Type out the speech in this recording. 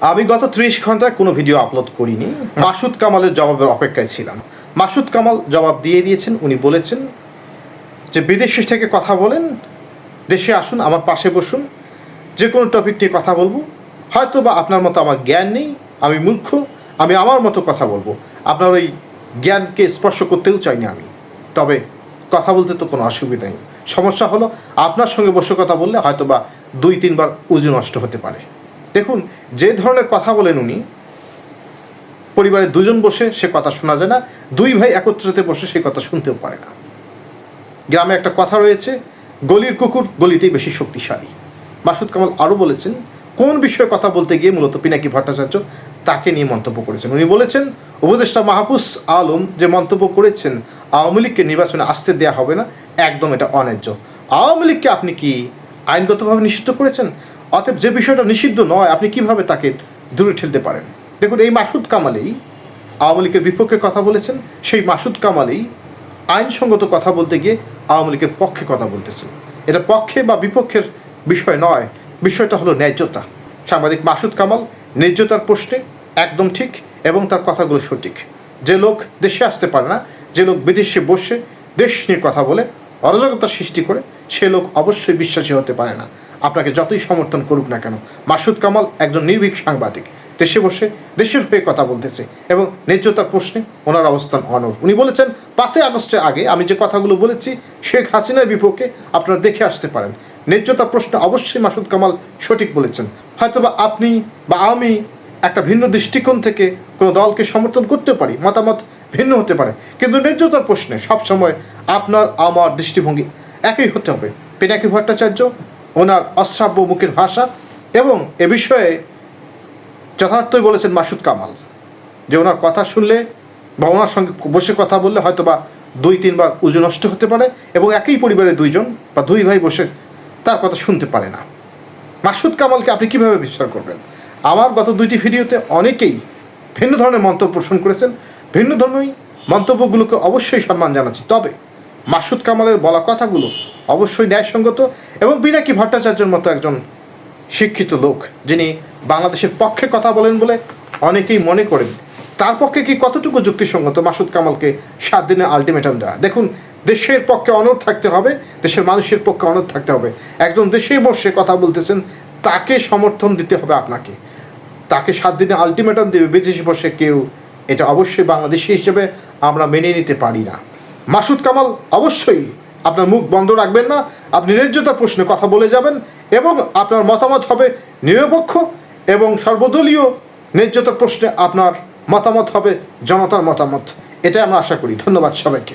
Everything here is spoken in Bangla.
আমি গত ত্রিশ ঘন্টায় কোনো ভিডিও আপলোড করিনি। মাসুদ কামালের জবাবের অপেক্ষায় ছিলাম। মাসুদ কামাল জবাব দিয়ে দিয়েছেন, উনি বলেছেন যে বিদেশি থেকে কথা বলেন, দেশে আসুন, আমার পাশে বসুন। যে কোনো টপিক নিয়ে কথা বলব। হয়তো বা আপনার মতো আমার জ্ঞান নেই, আমি মূর্খ, আমি আমার মতো কথা বলব। আপনার ওই জ্ঞানকে স্পর্শ করতেও চাইনি আমি। তবে কথা বলতে তো কোনো অসুবিধা নেই। সমস্যা হলো, আপনার সঙ্গে বসে কথা বললে হয়তো বা দুই, তিনবার উজু নষ্ট হতে পারে। দেখুন, যে ধরনের কথা বলেন উনি পরিবারের দুজন বসে সে কথা শোনা যায় না, দুই ভাই একত্রিত বসে সে কথা শুনতেও পারে না। গ্রামে একটা কথা রয়েছে, গলির কুকুর গলিতেই বেশি শক্তিশালী। মাসুদ কামাল আরও বলেছেন, কোন বিষয়ে কথা বলতে গিয়ে মূলত পিনাকি ভট্টাচার্য তাকে নিয়ে মন্তব্য করেছেন? উনি বলেছেন, উপদেষ্টা মাহফুজ আলম যে মন্তব্য করেছেন, আওয়ামী লীগকে নির্বাচনে আসতে দেওয়া হবে না, একদম এটা অন্যায্য। আওয়ামী লীগকে আপনি কি আইনগতভাবে নিষিদ্ধ করেছেন? অতএব যে বিষয়টা নিষিদ্ধ নয়, আপনি কীভাবে তাকে দূরে ঠেলতে পারেন? দেখুন, এই মাসুদ কামালেই আওয়ামী লীগের বিপক্ষে কথা বলেছেন, সেই মাসুদ কামালেই আইনসঙ্গত কথা বলতে গিয়ে আওয়ামী লীগের পক্ষে কথা বলতেছেন। এটা পক্ষে বা বিপক্ষের বিষয় নয়, বিষয়টা হলো ন্যায্যতা। সাংবাদিক মাসুদ কামাল ন্যায্যতার প্রশ্নে একদম ঠিক এবং তার কথাগুলো সঠিক। যে লোক দেশে আসতে পারে না, যে লোক বিদেশে বসে দেশ নিয়ে কথা বলে অরাজকতা সৃষ্টি করে, সে লোক অবশ্যই বিশ্বাসী হতে পারে না। আপনাকে যতই সমর্থন করুক না কেন, মাসুদ কামাল একজন নির্ভীক সাংবাদিক। দেশে বসে দেশের হয়ে কথা বলতেছে এবং ন্যায্যতার প্রশ্নে ওনার অবস্থান অনর উনি বলেছেন, পাঁচই আগস্টের আগে আমি যে কথাগুলো বলেছি, শেখ হাসিনার বিপক্ষে আপনারা দেখে আসতে পারেন। ন্যায্যতার প্রশ্নে অবশ্যই মাসুদ কামাল সঠিক বলেছেন। হয়তোবা আপনি বা আমি একটা ভিন্ন দৃষ্টিকোণ থেকে কোনো দলকে সমর্থন করতে পারি, মতামত ভিন্ন হতে পারে, কিন্তু ন্যায্যতার প্রশ্নে সবসময় আপনার, আমার দৃষ্টিভঙ্গি একই হতে হবে। পিনাকি ভট্টাচার্য ওনার অশ্রাব্য মুখের ভাষা এবং এ বিষয়ে যথার্থই বলেছেন মাসুদ কামাল যে ওনার কথা শুনলে বা ওনার সঙ্গে বসে কথা বললে হয়তো বা দুই, তিনবার উজু নষ্ট হতে পারে এবং একই পরিবারের দুইজন বা দুই ভাই বসে তার কথা শুনতে পারে না। মাসুদ কামালকে আপনি কীভাবে বিশ্বাস করবেন? আমার গত দুইটি ভিডিওতে অনেকেই ভিন্ন ধরনের মন্তব্য পোষণ করেছেন। ভিন্ন ধর্মী মন্তব্যগুলোকে অবশ্যই সম্মান জানাচ্ছি। তবে মাসুদ কামালের বলা কথাগুলো অবশ্যই ন্যায়সঙ্গত এবং বিনাকি ভট্টাচার্যের মতো একজন শিক্ষিত লোক, যিনি বাংলাদেশের পক্ষে কথা বলেন বলে অনেকেই মনে করেন। তার পক্ষে কি কতটুকু যুক্তিসঙ্গত? মাসুদ কামালকে সাত দিনে আলটিমেটাম দেওয়া। দেখুন, দেশের পক্ষে অনড় থাকতে হবে, দেশের মানুষের পক্ষে অনড় থাকতে হবে। একজন দেশে বসে কথা বলতেছেন, তাকে সমর্থন দিতে হবে আপনাকে। তাকে সাত দিনে আলটিমেটাম দেবে বিদেশে বসে কেউ, এটা অবশ্যই বাংলাদেশি হিসেবে আমরা মেনে নিতে পারি না। মাসুদ কামাল, অবশ্যই আপনার মুখ বন্ধ রাখবেন না, আপনি ন্যায্যতা প্রশ্নে কথা বলে যাবেন এবং আপনার মতামত হবে নিরপেক্ষ এবং সর্বদলীয় ন্যায্যতা প্রশ্নে আপনার মতামত হবে জনতার মতামত। এটাই আমরা আশা করি। ধন্যবাদ সবাইকে।